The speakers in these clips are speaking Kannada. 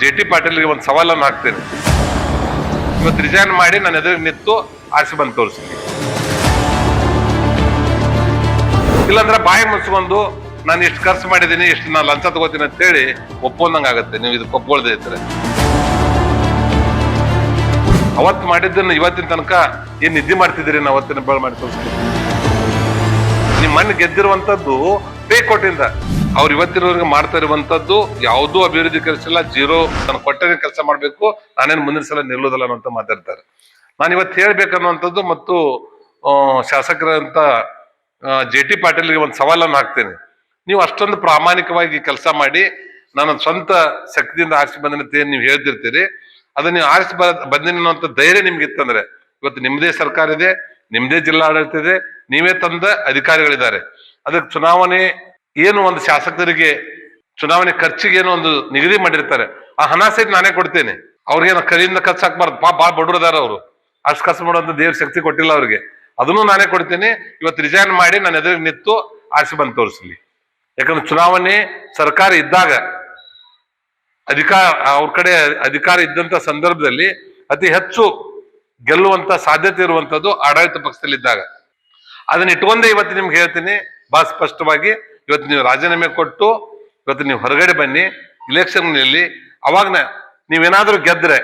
ಜೆ ಟಿ ಪಾಟೀಲ್ಗೆ ಒಂದು ಸವಾಲನ್ನು ಹಾಕ್ತೇನೆ. ಇವತ್ತು ರಿಸೈನ್ ಮಾಡಿ ನಾನು ಎದುರಿಗೆ ನಿಂತು ಆಸೆ ಬಂದು ತೋರಿಸ್ತೀನಿ. ಇಲ್ಲಾಂದ್ರೆ ಬಾಯಿ ಮುಚ್ಕೊಂಡು ನಾನು ಎಷ್ಟು ಖರ್ಚು ಮಾಡಿದ್ದೀನಿ ಎಷ್ಟು ನಾನು ಲಂಚ ತಗೋತೀನಿ ಅಂತೇಳಿ ಒಪ್ಪೊಂದಂಗೆ ಆಗುತ್ತೆ. ನೀವು ಇದಕ್ಕೆ ಒಪ್ಕೊಳ್ದೇ ಇದ್ರೆ. ಅವತ್ತು ಮಾಡಿದ್ದನ್ನು ಇವತ್ತಿನ ತನಕ ಏನು ನಿದ್ದೆ ಮಾಡ್ತಿದ್ದೀರಿ ನಾವು ಅವತ್ತಿನ ಬಳ ಮಾಡಿ ತೋರಿಸ್ತೀನಿ. ನಿಮ್ಮ ಮಣ್ಣು ಗೆದ್ದಿರುವಂಥದ್ದು ಪೇ ಕೊಟ್ಟಿಂದ ಅವ್ರು ಇವತ್ತಿರೋರಿಗೆ ಮಾಡ್ತಾ ಇರುವಂತದ್ದು ಯಾವುದೂ ಅಭಿವೃದ್ಧಿ ಕೆಲಸ ಇಲ್ಲ ಜೀರೋ ನಾನು ಕೊಟ್ಟರೆ ಕೆಲಸ ಮಾಡಬೇಕು, ನಾನೇನು ಮುಂದಿನ ಸಲ ನಿಲ್ಲೋದಲ್ಲ ಅಂತ ಮಾತಾಡ್ತಾರೆ. ನಾನು ಇವತ್ತು ಹೇಳ್ಬೇಕನ್ನುವಂಥದ್ದು ಮತ್ತು ಶಾಸಕರಂತ ಜೆ ಟಿ ಪಾಟೀಲ್ಗೆ ಒಂದು ಸವಾಲನ್ನು ಹಾಕ್ತೇನೆ. ನೀವು ಅಷ್ಟೊಂದು ಪ್ರಾಮಾಣಿಕವಾಗಿ ಕೆಲಸ ಮಾಡಿ, ನಾನು ಸ್ವಂತ ಶಕ್ತಿಯಿಂದ ಆರಿಸಿ ಬಂದಿನಂತೆ ನೀವು ಹೇಳ್ತಿರ್ತೀರಿ. ಅದನ್ನ ನೀವು ಆರಿಸಿ ಬ, ಬಂದಿನ ಧೈರ್ಯ ನಿಮ್ಗೆ ಇತ್ತಂದ್ರೆ, ಇವತ್ತು ನಿಮ್ಮದೇ ಸರ್ಕಾರ ಇದೆ ನಿಮ್ಮದೇ ಜಿಲ್ಲಾಡಳಿತ ಇದೆ, ನೀವೇ ತಂದ ಅಧಿಕಾರಿಗಳಿದ್ದಾರೆ. ಅದಕ್ಕೆ ಚುನಾವಣೆ ಏನು ಒಂದು ಶಾಸಕರಿಗೆ ಚುನಾವಣೆ ಖರ್ಚಿಗೆ ಏನೋ ಒಂದು ನಿಗದಿ ಮಾಡಿರ್ತಾರೆ, ಆ ಹಣ ಸಹಿತ ನಾನೇ ಕೊಡ್ತೇನೆ. ಅವ್ರಿಗೇನು ಕೈಯಿಂದ ಖರ್ಚು ಹಾಕ್ಬಾರ್ದು ಪಾ ಭಾಳ ಬಡವ್ರದಾರ ಅವರು. ಅಷ್ಟು ಖರ್ಚು ಮಾಡುವಂತ ದೇವ್ರ ಶಕ್ತಿ ಕೊಟ್ಟಿಲ್ಲ ಅವ್ರಿಗೆ. ಅದನ್ನು ನಾನೇ ಕೊಡ್ತೀನಿ. ಇವತ್ತು ರಿಸೈನ್ ಮಾಡಿ ನಾನು ಎದುರಿಗೆ ನಿಂತು ಆಸೆ ಬಂದು ತೋರಿಸ್ಲಿ. ಯಾಕಂದ್ರೆ ಚುನಾವಣೆ ಸರ್ಕಾರ ಇದ್ದಾಗ, ಅಧಿಕಾರ, ಅವ್ರ ಕಡೆ ಅಧಿಕಾರ ಇದ್ದಂತ ಸಂದರ್ಭದಲ್ಲಿ ಅತಿ ಹೆಚ್ಚು ಗೆಲ್ಲುವಂತ ಸಾಧ್ಯತೆ ಇರುವಂತದ್ದು ಆಡಳಿತ ಪಕ್ಷದಲ್ಲಿದ್ದಾಗ. ಅದನ್ನ ಇಟ್ಕೊಂಡೇ ಇವತ್ತು ನಿಮ್ಗೆ ಹೇಳ್ತೀನಿ. ಬಹಳ ಸ್ಪಷ್ಟವಾಗಿ ಇವತ್ತು ನೀವು ರಾಜೀನಾಮೆ ಕೊಟ್ಟು ಇವತ್ತು ನೀವು ಹೊರಗಡೆ ಬನ್ನಿ ಇಲೆಕ್ಷನ್ ನಿಲ್ಲಿ ಅವಾಗ ನೀವೇನಾದ್ರೂ ಗೆದ್ರೆ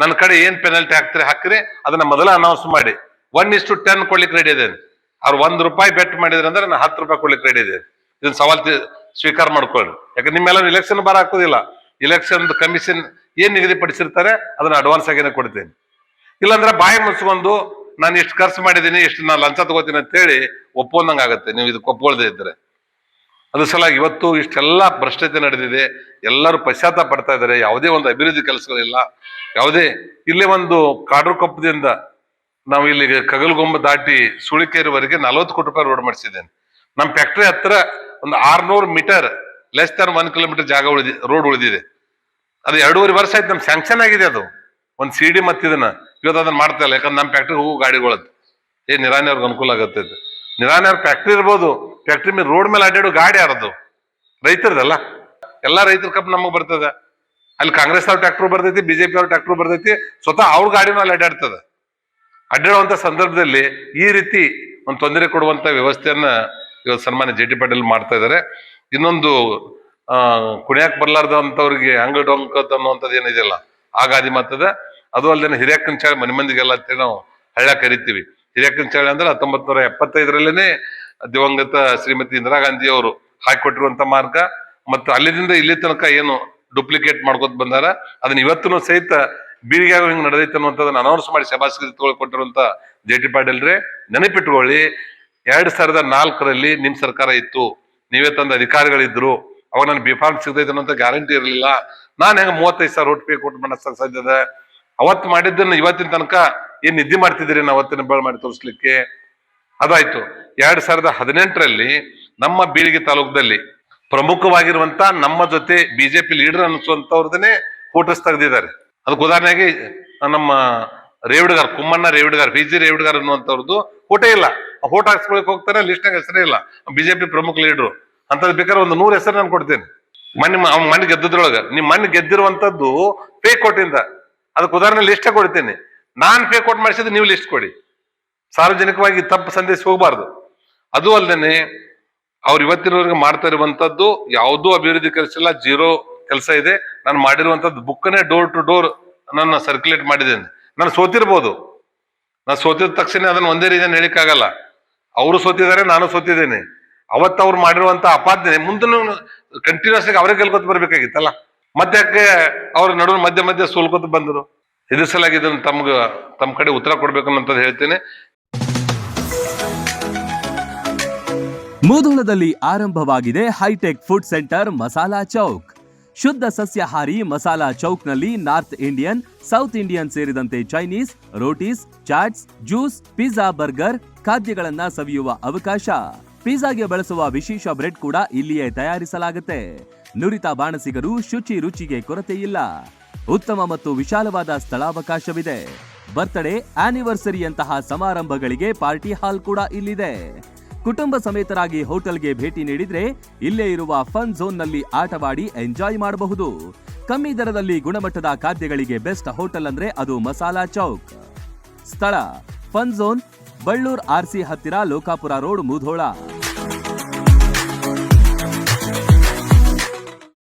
ನನ್ನ ಕಡೆ ಏನ್ ಪೆನಲ್ಟಿ ಹಾಕ್ತೀರಿ ಹಾಕ್ರಿ, ಅದನ್ನ ಮೊದಲ ಅನೌನ್ಸ್ ಮಾಡಿ. ಒನ್ ಇಷ್ಟು ಟೆನ್ ಕೊಡ್ಲಿಕ್ಕೆ ರೆಡಿ ಇದ್ದೇನೆ. ಅವ್ರು ಒಂದ್ ರೂಪಾಯಿ ಬೆಟ್ ಮಾಡಿದ್ರೆ ಅಂದ್ರೆ ನಾನು ಹತ್ತು ರೂಪಾಯಿ ಕೊಡ್ಲಿಕ್ಕೆ ರೆಡಿ ಇದೆ ಇದನ್ನ ಸವಾಲ್ ಸ್ವೀಕಾರ ಮಾಡ್ಕೊಳ್ಳಿ. ಯಾಕಂದ್ರೆ ನಿಮ್ಮೆಲ್ಲ ಇಲೆಕ್ಷನ್ ಬಾರ ಹಾಕೋದಿಲ್ಲ ಇಲೆಕ್ಷನ್ ಕಮಿಷನ್ ಏನ್ ನಿಗದಿಪಡಿಸಿರ್ತಾರೆ, ಅದನ್ನ ಅಡ್ವಾನ್ಸ್ ಆಗಿನೇ ಕೊಡ್ತೇನೆ. ಇಲ್ಲಾಂದ್ರೆ ಬಾಯಿ ಮುಚ್ಕೊಂಡು ನಾನು ಎಷ್ಟು ಖರ್ಚು ಮಾಡಿದ್ದೀನಿ ಎಷ್ಟು ನಾನು ಲಂಚ ತಗೋತೀನಿ ಅಂತೇಳಿ ಒಪ್ಪೊಂದಂಗೆ ಆಗುತ್ತೆ ನೀವು ಇದಕ್ಕೆ ಒಪ್ಕೊಳ್ದೇ ಇದ್ರೆ. ಅದ್ರ ಸಲುವಾಗಿ ಇವತ್ತು ಇಷ್ಟೆಲ್ಲ ಭ್ರಷ್ಟತೆ ನಡೆದಿದೆ, ಎಲ್ಲರೂ ಪಶ್ಚಾತ್ತಾಪ ಪಡ್ತಾ ಇದ್ದಾರೆ, ಯಾವುದೇ ಒಂದು ಅಭಿವೃದ್ಧಿ ಕೆಲಸಗಳಿಲ್ಲ. ಯಾವುದೇ, ಇಲ್ಲೇ ಒಂದು ಕಾಡ್ರು ಕಪ್ಪದಿಂದ ನಾವು ಇಲ್ಲಿ ಕಗಲ್ಗೊಂಬ ದಾಟಿ ಸುಳಿಕೇರಿವರೆಗೆ ನಲವತ್ತು ಕೋಟಿ ರೂಪಾಯಿ ರೋಡ್ ಮಾಡಿಸಿದ್ದೇನೆ. ನಮ್ಮ ಫ್ಯಾಕ್ಟ್ರಿ ಹತ್ರ ಒಂದು ಆರ್ನೂರು metre less than one kilometre ಜಾಗ ಉಳಿದಿ ರೋಡ್ ಉಳಿದಿದೆ. ಅದು ಎರಡೂವರೆ ವರ್ಷ ಆಯ್ತು ನಮ್ಮ ಸ್ಯಾಂಕ್ಷನ್ ಆಗಿದೆ ಅದು. ಒಂದು ಸಿ ಡಿ ಮತ್ತೆ ಇದನ್ನ ಇವತ್ತು ಅದನ್ನ ಮಾಡ್ತಾ ಇಲ್ಲ, ಯಾಕಂದ್ರೆ ನಮ್ಮ ಫ್ಯಾಕ್ಟ್ರಿ ಹೋಗೋ ಗಾಡಿಗಳದ್ದು. ಏ ನಿರಾಣಿ ಅವ್ರಿಗೆ ಅನುಕೂಲ ಆಗತ್ತೆ ಅವ್ರ ಫ್ಯಾಕ್ಟ್ರಿ ಇರ್ಬೋದು. ಫ್ಯಾಕ್ಟ್ರಿ ಮೇಲೆ ರೋಡ್ ಮೇಲೆ ಅಡ್ಡಾಡೋ ಗಾಡಿ ಯಾರದು ರೈತರದಲ್ಲ ಎಲ್ಲ ರೈತರ ಕಪ್ ನಮಗೆ ಬರ್ತದೆ. ಅಲ್ಲಿ ಕಾಂಗ್ರೆಸ್ ಅವ್ರ ಟ್ರ್ಯಾಕ್ಟರ್ ಬರ್ತೈತಿ ಬಿಜೆಪಿ ಅವ್ರ ಟ್ರ್ಯಾಕ್ಟರ್ ಬರ್ತೈತಿ, ಸ್ವತಃ ಅವ್ರ ಗಾಡಿ ಮೇಲೆ ಅಡ್ಡಾಡ್ತದೆ. ಅಡ್ಡಾಡುವಂತ ಸಂದರ್ಭದಲ್ಲಿ ಈ ರೀತಿ ಒಂದು ತೊಂದರೆ ಕೊಡುವಂತ ವ್ಯವಸ್ಥೆಯನ್ನ ಇವತ್ತು ಸನ್ಮಾನ್ಯ ಜೆ ಟಿ ಪಾಟೀಲ್ ಮಾಡ್ತಾ ಇದ್ದಾರೆ ಇನ್ನೊಂದು ಕುಣಿಯಾಕ್ ಬರ್ಲಾರ್ದಂತವ್ರಿಗೆ ಅಂಗ ಡೊಂಕತ್ ಅನ್ನುವಂಥದ್ದು ಏನಿದೆಯಲ್ಲ ಆ ಗಾದಿ ಮಾತದ. ಅದು ಅಲ್ಲದೆ ಹಿರಿಯ ಕಂಚ ಮನೆ ಮಂದಿಗೆಲ್ಲ ಅಂತೇಳಿ ನಾವು ಹಳ್ಳ ಕರಿತೀವಿ. ಹಿರಿಯಕ್ಕನ ಚಾಳಿ ಅಂದ್ರೆ ಹತ್ತೊಂಬತ್ ನೂರ ಎಪ್ಪತ್ತೈದರಲ್ಲೇನೆ ದಿವಂಗತ ಶ್ರೀಮತಿ ಇಂದಿರಾ ಗಾಂಧಿ ಅವರು ಹಾಕಿಕೊಟ್ಟಿರುವಂತ ಮಾರ್ಗ. ಮತ್ತು ಅಲ್ಲಿಂದ ಇಲ್ಲಿ ತನಕ ಏನು ಡೂಪ್ಲಿಕೇಟ್ ಮಾಡ್ಕೊತ ಬಂದಾರ, ಅದನ್ನ ಇವತ್ತೂ ಸಹಿತ ಬೀಳಿಗೆ ಹಿಂಗ್ ನಡೆದೈತೆ ಅನ್ನುವಂಥದ್ದನ್ನ ಅನೌನ್ಸ್ ಮಾಡಿ ಶಬಾಸ್ಕೃತಿ ಕೊಟ್ಟಿರುವಂತ ಜೆ ಟಿ ಪಾಟೀಲ್ರೆ, ನೆನಪಿಟ್ಕೊಳ್ಳಿ, ಎರಡ್ ಸಾವಿರದ ನಾಲ್ಕರಲ್ಲಿ ನಿಮ್ ಸರ್ಕಾರ ಇತ್ತು, ನೀವೇ ತಂದ ಅಧಿಕಾರಿಗಳಿದ್ರು, ಅವಾಗ ನನ್ ಬಿಫಾರ್ಮ್ ಸಿಗ್ತೈತೆ ಅನ್ನೋಂಥ ಗ್ಯಾರಂಟಿ ಇರಲಿಲ್ಲ. ನಾನು ಹೆಂಗ ಮೂವತ್ತೈದು ಸಾವಿರ ಪೇ ಕೊಟ್ಟು ಮಾಡಕ್ ಸಾಧ್ಯದ ಇದೆ ಅವತ್ತು ಮಾಡಿದ್ದನ್ನು ಇವತ್ತಿನ ತನಕ ಏನ್ ನಿದ್ದೆ ಮಾಡ್ತಿದ್ದೀರಿ ನಾವು ಅವತ್ತಿನ ಬಾಳ್ ಮಾಡಿ ತೋರಿಸ್ಲಿಕ್ಕೆ? ಅದಾಯ್ತು. ಎರಡ್ ಸಾವಿರದ ಹದಿನೆಂಟರಲ್ಲಿ ನಮ್ಮ ಬೀಳಿಗೆ ತಾಲೂಕದಲ್ಲಿ ಪ್ರಮುಖವಾಗಿರುವಂತ ನಮ್ಮ ಜೊತೆ ಬಿಜೆಪಿ ಲೀಡರ್ ಅನಿಸುವಂತವ್ರದನ್ನೇ ಫೋಟೋಸ್ ತೆಗೆದಿದ್ದಾರೆ. ಅದಕ್ಕೆ ಉದಾಹರಣೆಗೆ, ನಮ್ಮ ರೇವಡ್ಗಾರ್, ಕುಮ್ಮಣ್ಣ ರೇವಡ್ಗಾರ್ ಬಿ ಜಿ ರೇವಡ್ಗಾರ್ ಅನ್ನುವಂಥವ್ರದ್ದು ಫೋಟೋ ಇಲ್ಲ. ಫೋಟೋ ಹಾಕ್ಸ್ಕೊಳಕ್ ಹೋಗ್ತಾರೆ ಲಿಸ್ಟ್ನಾಗ ಹೆಸರೇ ಇಲ್ಲ. ಬಿಜೆಪಿ ಪ್ರಮುಖ ಲೀಡರ್. ಅಂತದ್ ಬೇಕಾದ್ರೆ ಒಂದು ನೂರು ಹೆಸರು ನಾನು ಕೊಡ್ತೇನೆ. ಅವ್ನ ಮನೆ ಗೆದ್ದದ್ರೊಳಗ. ನಿಮ್ ಮಣ್ಣು ಗೆದ್ದಿರುವಂತದ್ದು ಪೇ ಕೊಟ್ಟಿಂದ ಅದಕ್ಕೆ ಉದಾಹರಣೆ ಲಿಸ್ಟೇ ಕೊಡ್ತೇನೆ. ನಾನ್ ಫೇಕ್ ಔಟ್ ಮಾಡಿಸಿದ್ರೆ ನೀವು ಲಿಸ್ಟ್ ಕೊಡಿ. ಸಾರ್ವಜನಿಕವಾಗಿ ತಪ್ಪು ಸಂದೇಶ ಹೋಗಬಾರ್ದು. ಅದು ಅಲ್ಲದೆ ಅವ್ರು ಇವತ್ತಿನವರೆಗೆ ಮಾಡ್ತಾ ಇರುವಂತದ್ದು ಯಾವುದೂ ಅಭಿವೃದ್ಧಿ ಕೆಲಸ ಜೀರೋ ಕೆಲಸ ಇದೆ. ನಾನು ಮಾಡಿರುವಂತದ್ದು ಬುಕ್ಕನ್ನೇ ಡೋರ್ ಟು ಡೋರ್ ನನ್ನ ಸರ್ಕ್ಯುಲೇಟ್ ಮಾಡಿದ್ದೇನೆ. ನಾನು ಸೋತಿರ್ಬೋದು. ನಾನು ಸೋತಿದ ತಕ್ಷಣ ಅದನ್ನ ಒಂದೇ ರೀತಿಯಲ್ಲಿ ಹೇಳಿಕ್ಕಾಗಲ್ಲ. ಅವರು ಸೋತಿದ್ದಾರೆ, ನಾನು ಸೋತಿದ್ದೇನೆ. ಅವತ್ತು ಅವ್ರು ಮಾಡಿರುವಂತ ಅಪಾದನೆ ಮುಂದೂ ಕಂಟಿನ್ಯೂಸ್ ಆಗಿ ಅವರೇ ಗೆಲ್ಕೊತ ಬರ್ಬೇಕಾಗಿತ್ತಲ್ಲ. ಮತ್ತೆ ಅವ್ರ ನಡುವೆ ಮಧ್ಯ ಮಧ್ಯ ಸೋಲ್ಕೊತ ಬಂದರು? ಇದ್ರ ಸಲಾಗಿ ಇದನ್ನ ತಮ್ಗ ತಮ್ಮ ಕಡೆ ಉತ್ತರ ಕೊಡ್ಬೇಕು ಅಂತ ಹೇಳ್ತೇನೆ. ಮುಧೋಳದಲ್ಲಿ ಆರಂಭವಾಗಿದೆ hitech food centre Masala Chowk. ಶುದ್ಧ ಸಸ್ಯಾಹಾರಿ ಮಸಾಲಾ ಚೌಕ್ನಲ್ಲಿ ನಾರ್ತ್ ಇಂಡಿಯನ್, ಸೌತ್ ಇಂಡಿಯನ್ ಸೇರಿದಂತೆ Chinese, rotis, chaats, juice, pizza, burger ಖಾದ್ಯಗಳನ್ನ ಸವಿಯುವ ಅವಕಾಶ. ಪಿಜ್ಜಾಗೆ ಬಳಸುವ ವಿಶೇಷ ಬ್ರೆಡ್ ಕೂಡ ಇಲ್ಲಿಯೇ ತಯಾರಿಸಲಾಗುತ್ತೆ. ನುರಿತ ಬಾಣಸಿಗರು ಶುಚಿ ರುಚಿಗೆ ಕೊರತೆ ಇಲ್ಲ ಉತ್ತಮ ಮತ್ತು ವಿಶಾಲವಾದ ಸ್ಥಳಾವಕಾಶವಿದೆ. ಬರ್ತ್ಡೇ ಆನಿವರ್ಸರಿಯಂತಹ ಸಮಾರಂಭಗಳಿಗೆ ಪಾರ್ಟಿ ಹಾಲ್ ಕೂಡ ಇಲ್ಲಿದೆ. ಕುಟುಂಬ ಸಮೇತರಾಗಿ ಹೋಟೆಲ್ಗೆ ಭೇಟಿ ನೀಡಿದ್ರೆ ಇಲ್ಲೇ ಇರುವ ಫನ್ ಝೋನ್ನಲ್ಲಿ ಆಟವಾಡಿ ಎಂಜಾಯ್ ಮಾಡಬಹುದು. ಕಮ್ಮಿ ದರದಲ್ಲಿ ಗುಣಮಟ್ಟದ ಖಾದ್ಯಗಳಿಗೆ ಬೆಸ್ಟ್ ಹೋಟೆಲ್ ಅಂದ್ರೆ ಅದು ಮಸಾಲಾ ಚೌಕ್. ಸ್ಥಳ, ಫನ್ ಝೋನ್, ಬಳ್ಳೂರ್ ಆರ್ಸಿ ಹತ್ತಿರ Lokapura road, Mudhol.